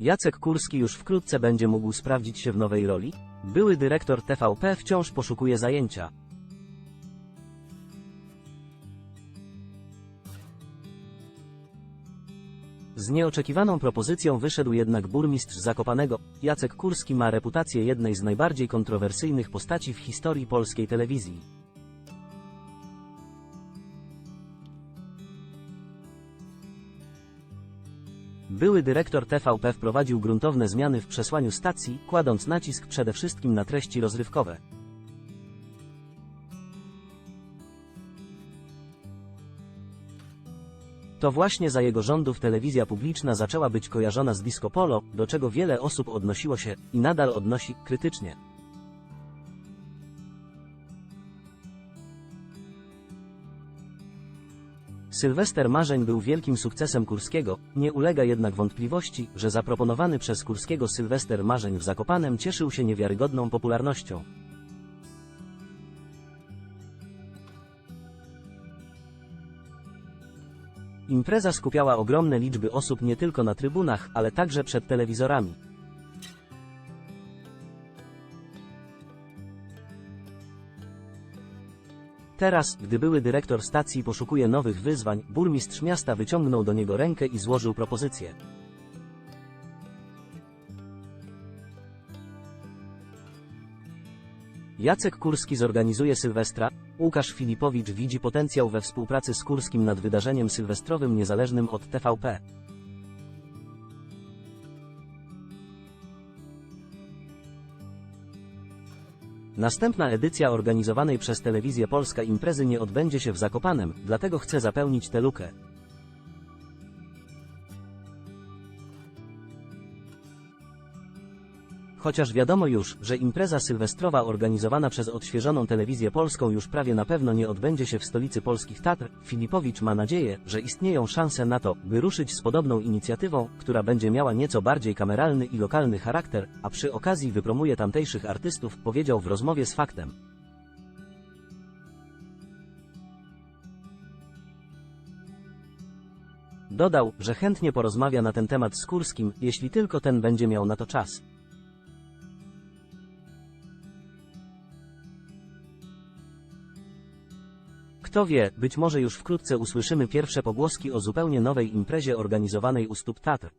Jacek Kurski już wkrótce będzie mógł sprawdzić się w nowej roli? Były dyrektor TVP wciąż poszukuje zajęcia. Z nieoczekiwaną propozycją wyszedł jednak burmistrz Zakopanego. Jacek Kurski ma reputację jednej z najbardziej kontrowersyjnych postaci w historii polskiej telewizji. Były dyrektor TVP wprowadził gruntowne zmiany w przesłaniu stacji, kładąc nacisk przede wszystkim na treści rozrywkowe. To właśnie za jego rządów telewizja publiczna zaczęła być kojarzona z disco polo, do czego wiele osób odnosiło się i nadal odnosi krytycznie. Sylwester Marzeń był wielkim sukcesem Kurskiego, nie ulega jednak wątpliwości, że zaproponowany przez Kurskiego Sylwester Marzeń w Zakopanem cieszył się niewiarygodną popularnością. Impreza skupiała ogromne liczby osób nie tylko na trybunach, ale także przed telewizorami. Teraz, gdy były dyrektor stacji poszukuje nowych wyzwań, burmistrz miasta wyciągnął do niego rękę i złożył propozycję. Jacek Kurski zorganizuje Sylwestra, Łukasz Filipowicz widzi potencjał we współpracy z Kurskim nad wydarzeniem sylwestrowym niezależnym od TVP. Następna edycja organizowanej przez Telewizję Polska imprezy nie odbędzie się w Zakopanem, dlatego chce zapełnić tę lukę. Chociaż wiadomo już, że impreza sylwestrowa organizowana przez odświeżoną telewizję polską już prawie na pewno nie odbędzie się w stolicy polskich Tatr, Filipowicz ma nadzieję, że istnieją szanse na to, by ruszyć z podobną inicjatywą, która będzie miała nieco bardziej kameralny i lokalny charakter, a przy okazji wypromuje tamtejszych artystów, powiedział w rozmowie z Faktem. Dodał, że chętnie porozmawia na ten temat z Kurskim, jeśli tylko ten będzie miał na to czas. Kto wie, być może już wkrótce usłyszymy pierwsze pogłoski o zupełnie nowej imprezie organizowanej u stóp Tatr.